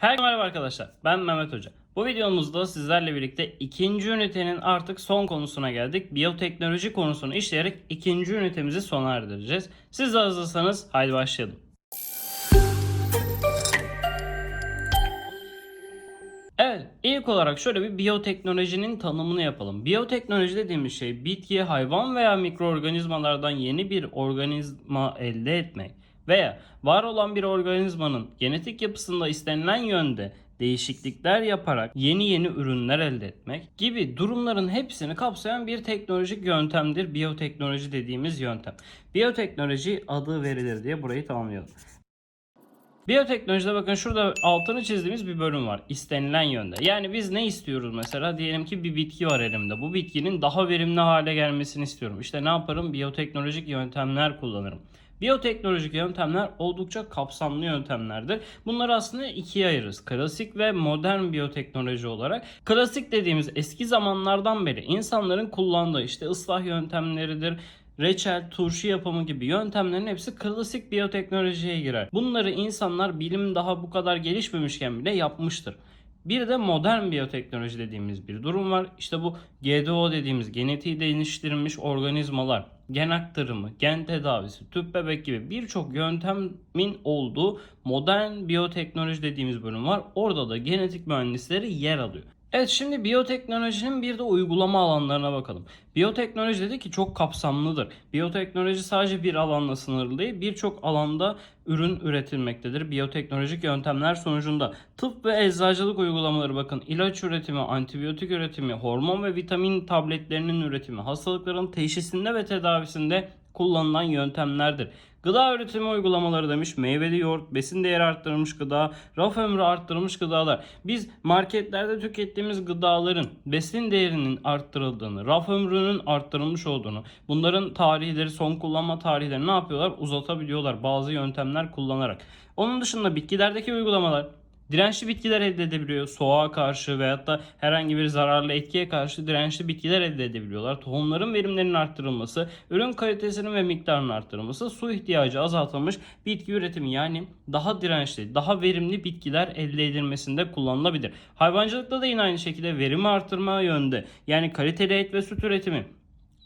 Herkese merhaba arkadaşlar. Ben Mehmet Hoca. Bu videomuzda sizlerle birlikte ikinci ünitenin artık son konusuna geldik. Biyoteknoloji konusunu işleyerek ikinci ünitemizi sona erdireceğiz. Siz de hazırsanız haydi başlayalım. Evet, ilk olarak şöyle bir biyoteknolojinin tanımını yapalım. Biyoteknoloji dediğimiz şey bitki, hayvan veya mikroorganizmalardan yeni bir organizma elde etmek veya var olan bir organizmanın genetik yapısında istenilen yönde değişiklikler yaparak yeni yeni ürünler elde etmek gibi durumların hepsini kapsayan bir teknolojik yöntemdir biyoteknoloji dediğimiz yöntem. Biyoteknoloji adı verilir diye burayı tamamlayalım. Biyoteknolojide bakın şurada altını çizdiğimiz bir bölüm var. İstenilen yönde. Yani biz ne istiyoruz mesela? Diyelim ki bir bitki var elimde. Bu bitkinin daha verimli hale gelmesini istiyorum. İşte ne yaparım? Biyoteknolojik yöntemler kullanırım. Biyoteknolojik yöntemler oldukça kapsamlı yöntemlerdir. Bunları aslında ikiye ayırırız. Klasik ve modern biyoteknoloji olarak. Klasik dediğimiz eski zamanlardan beri insanların kullandığı işte ıslah yöntemleridir, reçel, turşu yapımı gibi yöntemlerin hepsi klasik biyoteknolojiye girer. Bunları insanlar bilim daha bu kadar gelişmemişken bile yapmıştır. Bir de modern biyoteknoloji dediğimiz bir durum var. İşte bu GDO dediğimiz genetiği değiştirilmiş organizmalar, gen aktarımı, gen tedavisi, tüp bebek gibi birçok yöntemin olduğu modern biyoteknoloji dediğimiz bölüm var. Orada da genetik mühendisleri yer alıyor. Evet şimdi biyoteknolojinin bir de uygulama alanlarına bakalım. Biyoteknoloji dedi ki çok kapsamlıdır. Biyoteknoloji sadece bir alanla sınırlı değil birçok alanda ürün üretilmektedir. Biyoteknolojik yöntemler sonucunda tıp ve eczacılık uygulamaları bakın ilaç üretimi, antibiyotik üretimi, hormon ve vitamin tabletlerinin üretimi, hastalıkların teşhisinde ve tedavisinde kullanılan yöntemlerdir. Gıda üretimi uygulamaları demiş. Meyveli yoğurt, besin değeri arttırılmış gıda, raf ömrü arttırılmış gıdalar. Biz marketlerde tükettiğimiz gıdaların besin değerinin arttırıldığını, raf ömrünün arttırılmış olduğunu, bunların tarihleri, son kullanma tarihleri ne yapıyorlar? Uzatabiliyorlar bazı yöntemler kullanarak. Onun dışında bitkilerdeki uygulamalar Dirençli bitkiler elde edebiliyor. Soğuğa karşı veyahut da herhangi bir zararlı etkiye karşı dirençli bitkiler elde edebiliyorlar. Tohumların verimlerinin arttırılması, ürün kalitesinin ve miktarının arttırılması, su ihtiyacı azaltılmış bitki üretimi yani daha dirençli, daha verimli bitkiler elde edilmesinde kullanılabilir. Hayvancılıkta da yine aynı şekilde verimi arttırma yönde yani kaliteli et ve süt üretimi,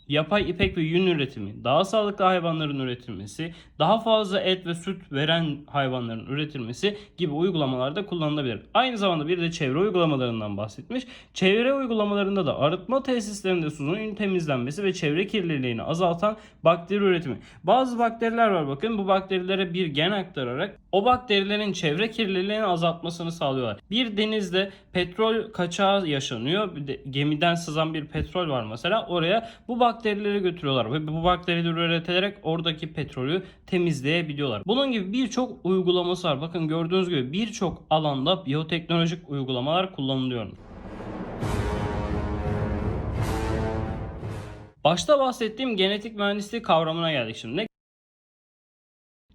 yapay ipek ve yün üretimi, daha sağlıklı hayvanların üretilmesi, daha fazla et ve süt veren hayvanların üretilmesi gibi uygulamalarda kullanılabilir. Aynı zamanda bir de çevre uygulamalarından bahsetmiş. Çevre uygulamalarında da arıtma tesislerinde suyun temizlenmesi ve çevre kirliliğini azaltan bakteri üretimi. Bazı bakteriler var bakın bu bakterilere bir gen aktararak o bakterilerin çevre kirliliğini azaltmasını sağlıyorlar. Bir denizde petrol kaçağı yaşanıyor. Gemiden sızan bir petrol var mesela. Oraya bu bakterileri götürüyorlar ve bu bakterileri üreterek oradaki petrolü temizleyebiliyorlar. Bunun gibi birçok uygulaması var. Bakın gördüğünüz gibi birçok alanda biyoteknolojik uygulamalar kullanılıyor. Başta bahsettiğim genetik mühendisliği kavramına geldik şimdi.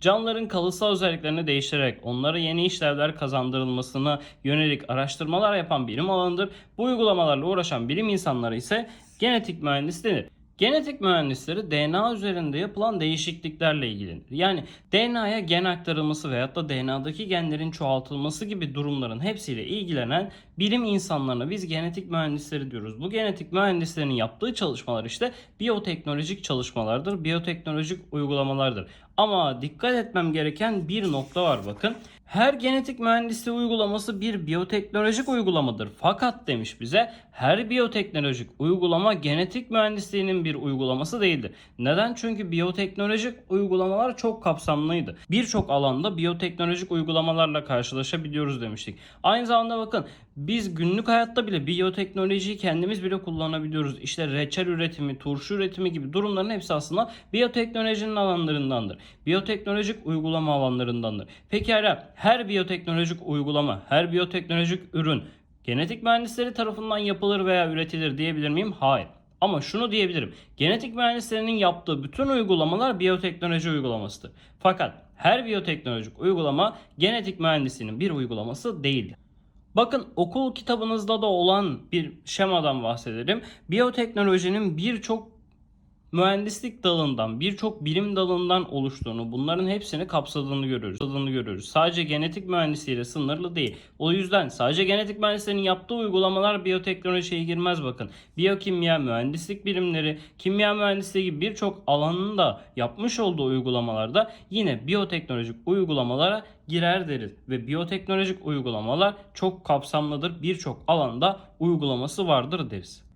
Canlıların kalıtsal özelliklerini değiştirerek onlara yeni işlevler kazandırılmasına yönelik araştırmalar yapan bilim alanıdır. Bu uygulamalarla uğraşan bilim insanları ise genetik mühendis denir. Genetik mühendisleri DNA üzerinde yapılan değişikliklerle ilgilenir. Yani DNA'ya gen aktarılması veyahut da DNA'daki genlerin çoğaltılması gibi durumların hepsiyle ilgilenen bilim insanlarına biz genetik mühendisleri diyoruz. Bu genetik mühendislerin yaptığı çalışmalar işte biyoteknolojik çalışmalardır, biyoteknolojik uygulamalardır. Ama dikkat etmem gereken bir nokta var bakın. Her genetik mühendisliği uygulaması bir biyoteknolojik uygulamadır. Fakat demiş bize her biyoteknolojik uygulama genetik mühendisliğinin bir uygulaması değildir. Neden? Çünkü biyoteknolojik uygulamalar çok kapsamlıydı. Birçok alanda biyoteknolojik uygulamalarla karşılaşabiliyoruz demiştik. Aynı zamanda bakın biz günlük hayatta bile biyoteknolojiyi kendimiz bile kullanabiliyoruz. İşte reçel üretimi, turşu üretimi gibi durumların hepsi aslında biyoteknolojinin alanlarındandır. Biyoteknolojik uygulama alanlarındandır. Pekala her biyoteknolojik uygulama, her biyoteknolojik ürün genetik mühendisleri tarafından yapılır veya üretilir diyebilir miyim? Hayır. Ama şunu diyebilirim. Genetik mühendislerinin yaptığı bütün uygulamalar biyoteknoloji uygulamasıdır. Fakat her biyoteknolojik uygulama genetik mühendisliğinin bir uygulaması değildir. Bakın okul kitabınızda da olan bir şemadan bahsedelim. Biyoteknolojinin birçok mühendislik dalından, birçok bilim dalından oluştuğunu, bunların hepsini kapsadığını görüyoruz. Kapsadığını görüyoruz. Sadece genetik mühendisliğiyle sınırlı değil. O yüzden sadece genetik mühendislerin yaptığı uygulamalar biyoteknolojiye girmez bakın. Biyokimya, mühendislik bilimleri, kimya mühendisliği gibi birçok alanın da yapmış olduğu uygulamalarda yine biyoteknolojik uygulamalara girer deriz. Ve biyoteknolojik uygulamalar çok kapsamlıdır. Birçok alanda uygulaması vardır deriz.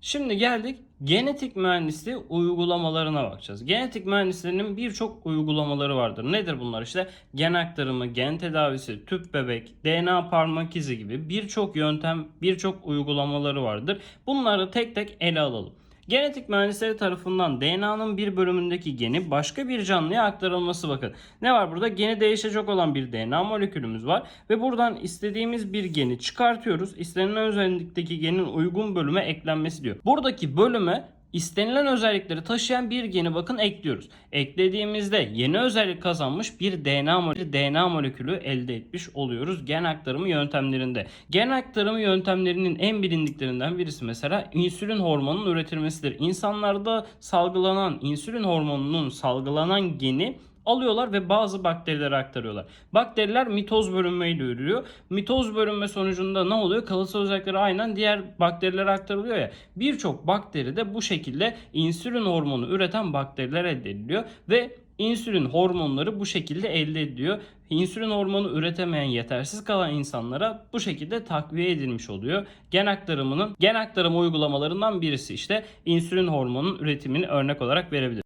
Şimdi geldik genetik mühendisliği uygulamalarına bakacağız. Genetik mühendisliğinin birçok uygulamaları vardır. Nedir bunlar işte? Gen aktarımı, gen tedavisi, tüp bebek, DNA parmak izi gibi birçok yöntem, birçok uygulamaları vardır. Bunları tek tek ele alalım. Genetik mühendisleri tarafından DNA'nın bir bölümündeki geni başka bir canlıya aktarılması bakın. Ne var burada? Geni değişecek olan bir DNA molekülümüz var ve buradan istediğimiz bir geni çıkartıyoruz. İstenilen özellikteki genin uygun bölüme eklenmesi diyor. Buradaki bölüme istenilen özellikleri taşıyan bir geni bakın ekliyoruz. Eklediğimizde yeni özellik kazanmış bir DNA, bir DNA molekülü elde etmiş oluyoruz gen aktarımı yöntemlerinde. Gen aktarımı yöntemlerinin en bilindiklerinden birisi mesela insülin hormonunun üretilmesidir. İnsanlarda salgılanan insülin hormonunun salgılanan geni alıyorlar ve bazı bakterilere aktarıyorlar. Bakteriler mitoz bölünmeyle ürüyor. Mitoz bölünme sonucunda ne oluyor? Kalıtsal özellikleri aynen diğer bakterilere aktarılıyor ya. Birçok bakteri de bu şekilde insülin hormonu üreten bakteriler elde ediliyor ve insülin hormonları bu şekilde elde ediliyor. İnsülin hormonu üretemeyen yetersiz kalan insanlara bu şekilde takviye edilmiş oluyor. Gen aktarımının gen aktarımı uygulamalarından birisi işte insülin hormonunun üretimini örnek olarak verebiliriz.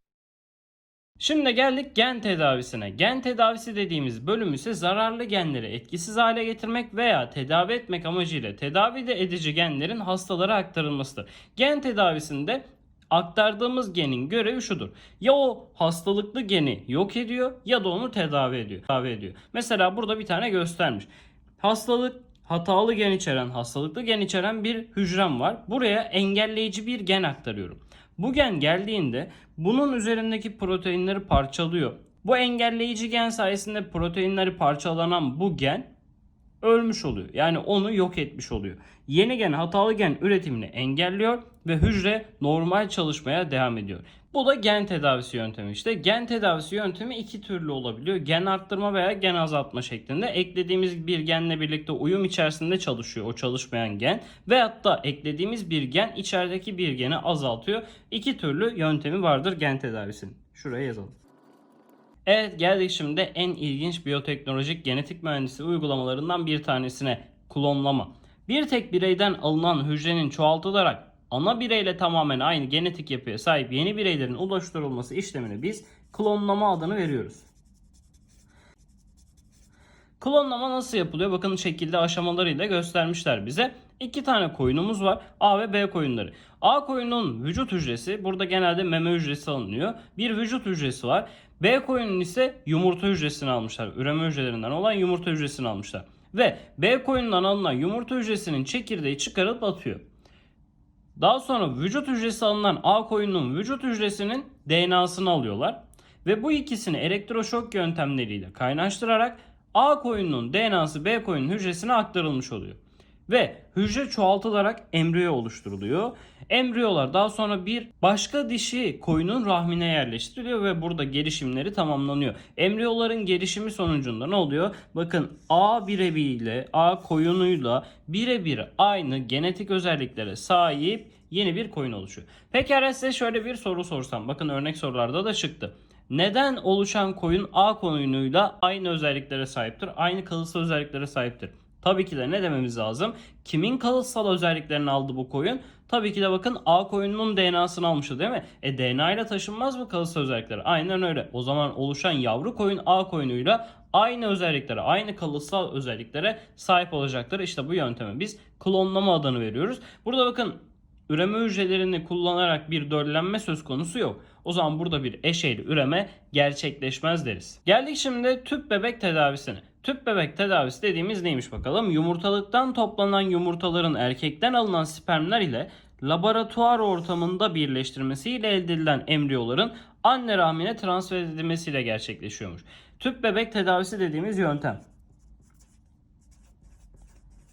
Şimdi geldik gen tedavisine. Gen tedavisi dediğimiz bölüm ise zararlı genleri etkisiz hale getirmek veya tedavi etmek amacıyla tedavi de edici genlerin hastalara aktarılmasıdır. Gen tedavisinde aktardığımız genin görevi şudur. Ya o hastalıklı geni yok ediyor ya da onu tedavi ediyor. Tedavi ediyor. Mesela burada bir tane göstermiş. Hastalık hatalı gen içeren, hastalıklı gen içeren bir hücrem var. Buraya engelleyici bir gen aktarıyorum. Bu gen geldiğinde bunun üzerindeki proteinleri parçalıyor. Bu engelleyici gen sayesinde proteinleri parçalanan bu gen ölmüş oluyor. Yani onu yok etmiş oluyor. Yeni gen hatalı gen üretimini engelliyor ve hücre normal çalışmaya devam ediyor. Bu da gen tedavisi yöntemi işte. Gen tedavisi yöntemi iki türlü olabiliyor. Gen arttırma veya gen azaltma şeklinde. Eklediğimiz bir genle birlikte uyum içerisinde çalışıyor o çalışmayan gen. Veyahut da eklediğimiz bir gen içerideki bir geni azaltıyor. İki türlü yöntemi vardır gen tedavisinin. Şuraya yazalım. Evet geldik şimdi en ilginç biyoteknolojik genetik mühendisliği uygulamalarından bir tanesine klonlama. Bir tek bireyden alınan hücrenin çoğaltılarak ana bireyle tamamen aynı genetik yapıya sahip yeni bireylerin oluşturulması işlemine biz klonlama adını veriyoruz. Klonlama nasıl yapılıyor? Bakın şekilde aşamalarıyla göstermişler bize. İki tane koyunumuz var. A ve B koyunları. A koyunun vücut hücresi burada genelde meme hücresi alınıyor. Bir vücut hücresi var. B koyunun ise yumurta hücresini almışlar. Üreme hücrelerinden olan yumurta hücresini almışlar. Ve B koyundan alınan yumurta hücresinin çekirdeği çıkarılıp atıyor. Daha sonra vücut hücresi alınan A koyunun vücut hücresinin DNA'sını alıyorlar. Ve bu ikisini elektroşok yöntemleriyle kaynaştırarak A koyunun DNA'sı B koyunun hücresine aktarılmış oluyor. Ve hücre çoğaltılarak embriyo oluşturuluyor. Embriyolar daha sonra bir başka dişi koyunun rahmine yerleştiriliyor ve burada gelişimleri tamamlanıyor. Embriyoların gelişimi sonucunda ne oluyor? Bakın A birebiyle A koyunuyla birebir aynı genetik özelliklere sahip yeni bir koyun oluşuyor. Pekala size şöyle bir soru sorsam. Bakın örnek sorularda da çıktı. Neden oluşan koyun A koyunuyla aynı özelliklere sahiptir? Aynı kalıtsal özelliklere sahiptir. Tabii ki de ne dememiz lazım? Kimin kalıtsal özelliklerini aldı bu koyun? Tabii ki de bakın A koyununun DNA'sını almıştı değil mi? E DNA ile taşınmaz mı kalıtsal özellikleri? Aynen öyle. O zaman oluşan yavru koyun A koyunuyla aynı özelliklere, aynı kalıtsal özelliklere sahip olacaktır. İşte bu yönteme biz klonlama adını veriyoruz. Burada bakın üreme hücrelerini kullanarak bir döllenme söz konusu yok. O zaman burada bir eşeyli üreme gerçekleşmez deriz. Geldik şimdi tüp bebek tedavisine. Tüp bebek tedavisi dediğimiz neymiş bakalım? Yumurtalıktan toplanan yumurtaların erkekten alınan spermler ile laboratuvar ortamında birleştirmesiyle elde edilen embriyoların anne rahmine transfer edilmesiyle gerçekleşiyormuş. Tüp bebek tedavisi dediğimiz yöntem.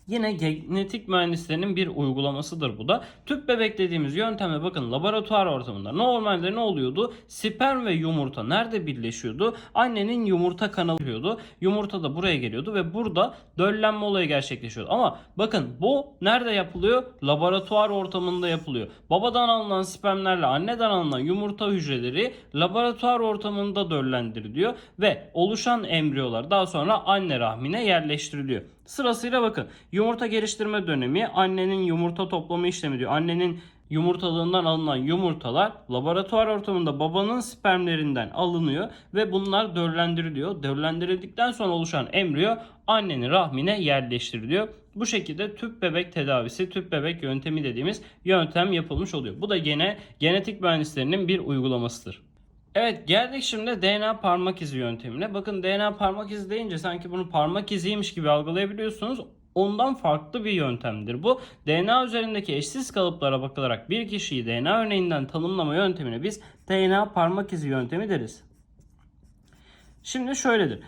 Yine genetik mühendislerinin bir uygulamasıdır bu da. Tüp bebek dediğimiz yöntemle bakın laboratuvar ortamında normalde ne oluyordu? Sperm ve yumurta nerede birleşiyordu? Annenin yumurta kanalı yapıyordu. Yumurta da buraya geliyordu ve burada döllenme olayı gerçekleşiyordu. Ama bakın bu nerede yapılıyor? Laboratuvar ortamında yapılıyor. Babadan alınan spermlerle anneden alınan yumurta hücreleri laboratuvar ortamında döllendiriliyor ve oluşan embriyolar daha sonra anne rahmine yerleştiriliyor. Sırasıyla bakın yumurta geliştirme dönemi annenin yumurta toplama işlemi diyor. Annenin yumurtalığından alınan yumurtalar laboratuvar ortamında babanın spermlerinden alınıyor ve bunlar döllendiriliyor. Döllendirildikten sonra oluşan embriyo annenin rahmine yerleştiriliyor. Bu şekilde tüp bebek tedavisi, tüp bebek yöntemi dediğimiz yöntem yapılmış oluyor. Bu da gene genetik mühendislerinin bir uygulamasıdır. Evet geldik şimdi DNA parmak izi yöntemine. Bakın DNA parmak izi deyince sanki bunu parmak iziymiş gibi algılayabiliyorsunuz. Ondan farklı bir yöntemdir bu. DNA üzerindeki eşsiz kalıplara bakılarak bir kişiyi DNA örneğinden tanımlama yöntemine biz DNA parmak izi yöntemi deriz. Şimdi şöyledir.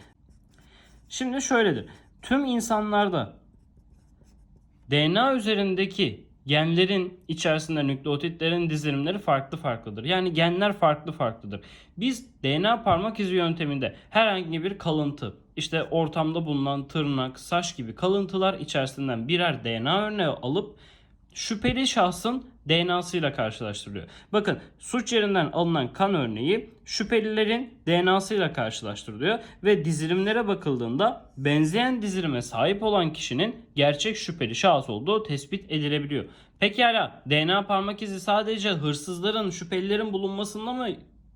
Şimdi şöyledir. Tüm insanlarda DNA üzerindeki genlerin içerisinde nükleotitlerin dizilimleri farklı farklıdır. Yani genler farklı farklıdır. Biz DNA parmak izi yönteminde herhangi bir kalıntı, işte ortamda bulunan tırnak, saç gibi kalıntılar içerisinden birer DNA örneği alıp şüpheli şahsın DNA'sıyla karşılaştırılıyor. Bakın suç yerinden alınan kan örneği şüphelilerin DNA'sıyla karşılaştırılıyor ve dizilimlere bakıldığında benzeyen dizilime sahip olan kişinin gerçek şüpheli şahıs olduğu tespit edilebiliyor. Pekala DNA parmak izi sadece hırsızların, şüphelilerin bulunmasında mı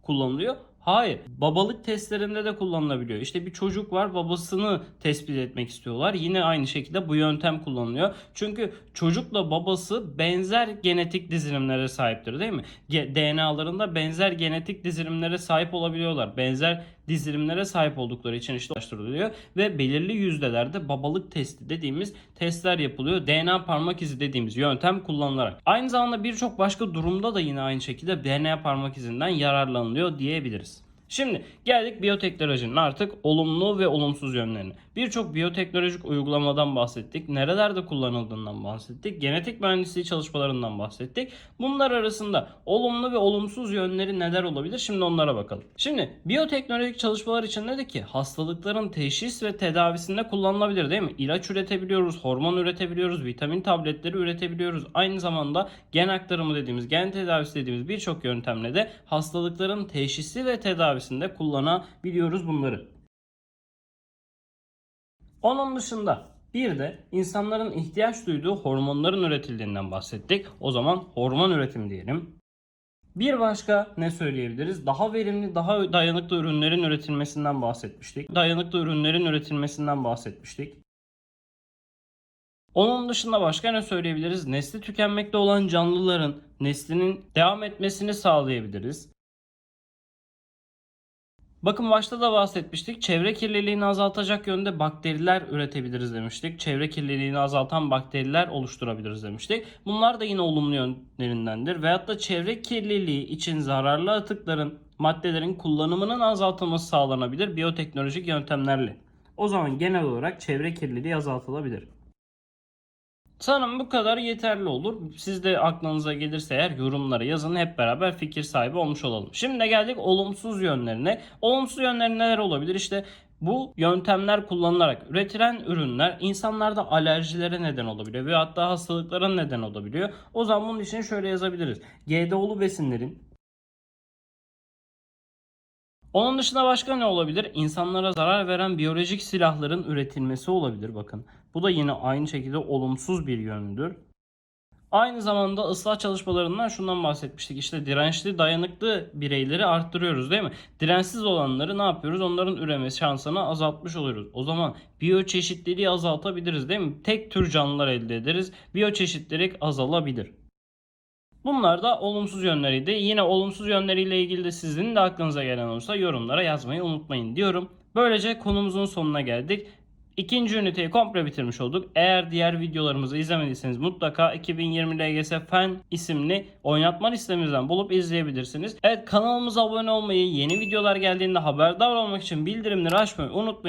kullanılıyor? Hayır. Babalık testlerinde de kullanılabiliyor. İşte bir çocuk var babasını tespit etmek istiyorlar. Yine aynı şekilde bu yöntem kullanılıyor. Çünkü çocukla babası benzer genetik dizilimlere sahiptir değil mi? DNA'larında benzer genetik dizilimlere sahip olabiliyorlar. Benzer dizilimlere sahip oldukları için işte ve belirli yüzdelerde babalık testi dediğimiz testler yapılıyor. DNA parmak izi dediğimiz yöntem kullanılarak. Aynı zamanda birçok başka durumda da yine aynı şekilde DNA parmak izinden yararlanılıyor diyebiliriz. Şimdi geldik biyoteknolojinin artık olumlu ve olumsuz yönlerine. Birçok biyoteknolojik uygulamadan bahsettik. Nerelerde kullanıldığından bahsettik. Genetik mühendisliği çalışmalarından bahsettik. Bunlar arasında olumlu ve olumsuz yönleri neler olabilir? Şimdi onlara bakalım. Şimdi biyoteknolojik çalışmalar için dedik ki hastalıkların teşhis ve tedavisinde kullanılabilir değil mi? İlaç üretebiliyoruz, hormon üretebiliyoruz, vitamin tabletleri üretebiliyoruz. Aynı zamanda gen aktarımı dediğimiz, gen tedavisi dediğimiz birçok yöntemle de hastalıkların teşhisi ve tedavisinde kullanabiliyoruz bunları. Onun dışında bir de insanların ihtiyaç duyduğu hormonların üretildiğinden bahsettik. O zaman hormon üretimi diyelim. Bir başka ne söyleyebiliriz? Daha verimli, daha dayanıklı ürünlerin üretilmesinden bahsetmiştik. Dayanıklı ürünlerin üretilmesinden bahsetmiştik. Onun dışında başka ne söyleyebiliriz? Nesli tükenmekte olan canlıların neslinin devam etmesini sağlayabiliriz. Bakın başta da bahsetmiştik. Çevre kirliliğini azaltacak yönde bakteriler üretebiliriz demiştik. Çevre kirliliğini azaltan bakteriler oluşturabiliriz demiştik. Bunlar da yine olumlu yönlerindendir. Veyahut da çevre kirliliği için zararlı atıkların, maddelerin kullanımının azaltılması sağlanabilir biyoteknolojik yöntemlerle. O zaman genel olarak çevre kirliliği azaltılabilir. Sanırım bu kadar yeterli olur. Siz de aklınıza gelirse eğer yorumlara yazın hep beraber fikir sahibi olmuş olalım. Şimdi de geldik olumsuz yönlerine. Olumsuz yönleri neler olabilir? İşte bu yöntemler kullanılarak üretilen ürünler insanlarda alerjilere neden olabiliyor ve hatta hastalıklara neden olabiliyor. O zaman bunun için şöyle yazabiliriz. GDO'lu besinlerin onun dışında başka ne olabilir? İnsanlara zarar veren biyolojik silahların üretilmesi olabilir bakın. Bu da yine aynı şekilde olumsuz bir yönüdür. Aynı zamanda ıslah çalışmalarından şundan bahsetmiştik. İşte dirençli, dayanıklı bireyleri arttırıyoruz değil mi? Dirençsiz olanları ne yapıyoruz? Onların üreme şansını azaltmış oluyoruz. O zaman biyoçeşitliliği azaltabiliriz değil mi? Tek tür canlılar elde ederiz. Biyoçeşitlilik azalabilir. Bunlar da olumsuz yönleriydi. Yine olumsuz yönleriyle ilgili de sizin de aklınıza gelen olursa yorumlara yazmayı unutmayın diyorum. Böylece konumuzun sonuna geldik. İkinci üniteyi komple bitirmiş olduk. Eğer diğer videolarımızı izlemediyseniz mutlaka 2020 LGS Fen isimli oynatma listemizden bulup izleyebilirsiniz. Evet kanalımıza abone olmayı, yeni videolar geldiğinde haberdar olmak için bildirimleri açmayı unutmayın.